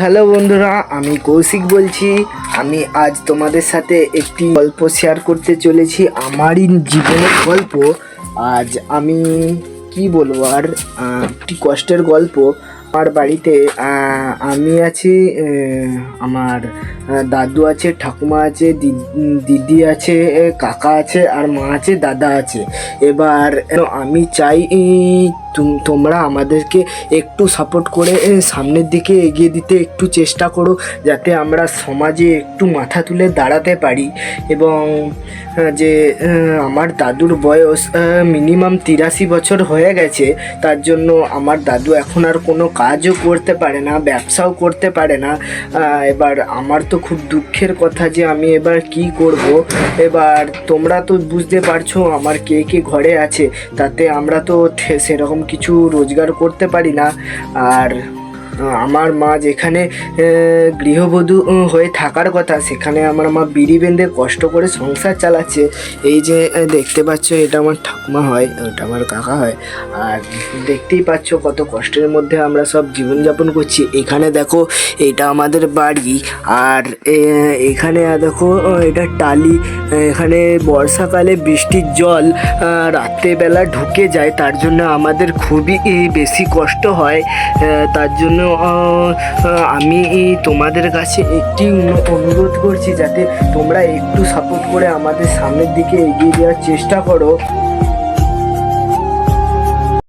Hello বন্ধুরা, আমি কৌশিক বলছি। আমি আজ তোমাদের সাথে একটি গল্প শেয়ার করতে চলেছি, আমারই জীবনের গল্প। আজ আমি কি বলব, আর একটি কষ্টের গল্প। আমার বাড়িতে আমি আছি আমার দাদু আছে, ঠাকুমা আছে দিদি আছে, কাকা আছে, আর মা আছে, দাদা আছে। এবার, আমি চাই তোমরা আমাদেরকে একটু সাপোর্ট করে সামনের দিকে এগিয়ে দিতে একটু চেষ্টা করো, যাতে আমরা সমাজে একটু মাথা তুলে দাঁড়াতে পারি। এবং যে আমার দাদুর বয়স মিনিমাম তিরাশি বছর হয়ে গেছে, তার জন্য আমার দাদু এখন আর কোনো কাজও করতে পারে না, ব্যবসাও করতে পারে না। এবার আমার তো খুব দুঃখের কথা যে আমি এবার কি করব। এবার তোমরা তো বুঝতে পারছ আমার কে কে ঘরে আছে, তাতে আমরা তো সেরকম কিছু রোজগার করতে পারি না। আর আমার মা যেখানে গৃহবধূ হয়ে থাকার কথা, সেখানে আমার মা বিড়ি বেঁধে কষ্ট করে সংসার চালাচ্ছে। এই যে দেখতে পাচ্ছ, এটা আমার ঠাকুমা হয়, ওটা আমার কাকা হয়। আর দেখতেই পাচ্ছ, কত কষ্টের মধ্যে আমরা সব জীবনযাপন করছি। এখানে দেখো, এটা আমাদের বাড়ি। আর এখানে দেখো এটা টালি। এখানে বর্ষাকালে বৃষ্টির জল রাত্রেবেলা ঢুকে যায়, তার জন্য আমাদের খুবই বেশি কষ্ট হয়। তার জন্য আমি তোমাদের কাছে একটি অনুরোধ করছি যাতে তোমরা একটু সাপোর্ট করে আমাদের সামনের দিকে এগিয়ে দেওয়ার চেষ্টা করো।